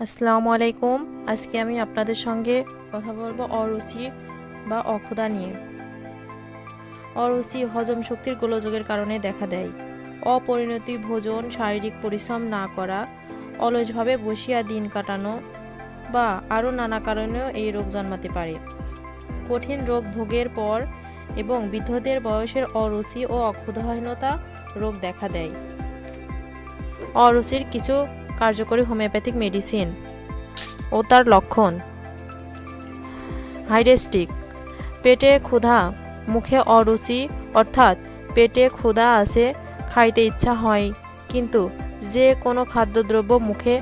আসসালামু আলাইকুম। আজকে আমি আপনাদের সঙ্গে কথা বলব অরুচি বা অক্ষুধা নিয়ে। অরুচি হজম শক্তির গোলযোগের কারণে দেখা দেয়। অপরিণতি ভোজন, শারীরিক পরিশ্রম না করা, অলসভাবে বসিয়া দিন কাটানো বা আরও নানা কারণেও এই রোগ জন্মাতে পারে। কঠিন রোগ ভোগের পর এবং বৃদ্ধদের বয়সের অরুচি ও অক্ষুধাহীনতা রোগ দেখা দেয়। অরুচির কিছু কার্যকরী হোমিওপ্যাথিক মেডিসিন ও তার লক্ষণ। হাইডেস্টিক পেটে ক্ষুধা, মুখে অরুচি, অর্থাৎ পেটে ক্ষুধা আছে, খাইতে ইচ্ছা হয়, কিন্তু যে কোনো খাদ্যদ্রব্য মুখে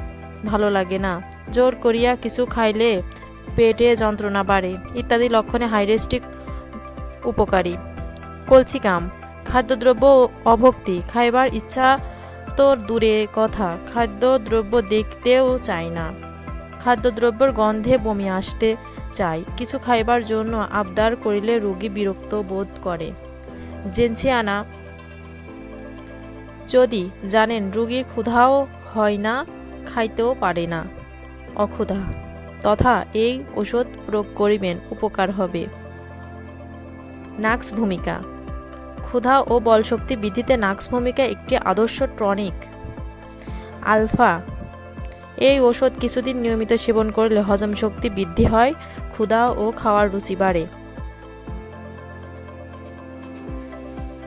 ভালো লাগে না। জোর করিয়া কিছু খাইলে পেটে যন্ত্রণা বাড়ে, ইত্যাদি লক্ষণে হাইডেস্টিক উপকারী। কলসিকাম খাদ্যদ্রব্য অভক্তি, খাইবার ইচ্ছা তো দূরে কথা খাদ্যদ্রব্য দেখতেও চায় না। খাদ্যদ্রব্যের গন্ধে বমি আসতে চায়। কিছু খাইবার জন্য আবদার করিলে রোগী বিরক্ত বোধ করে। জেনসিয়ানা যদি জানেন রোগীর ক্ষুধাও হয় না, খাইতেও পারে না। অক্ষুধা, তথা এই ওষুধ প্রয়োগ করিবেন, উপকার হবে। নাক্স ভূমিকা ক্ষুধা ও বলশক্তি বৃদ্ধিতে নাক্স ভূমিকা একটি আদর্শ টনিক। আলফা, এই ওষুধ কিছুদিন নিয়মিত সেবন করলে হজম শক্তি বৃদ্ধি হয়, ক্ষুধা ও খাওয়ার রুচি বাড়ে।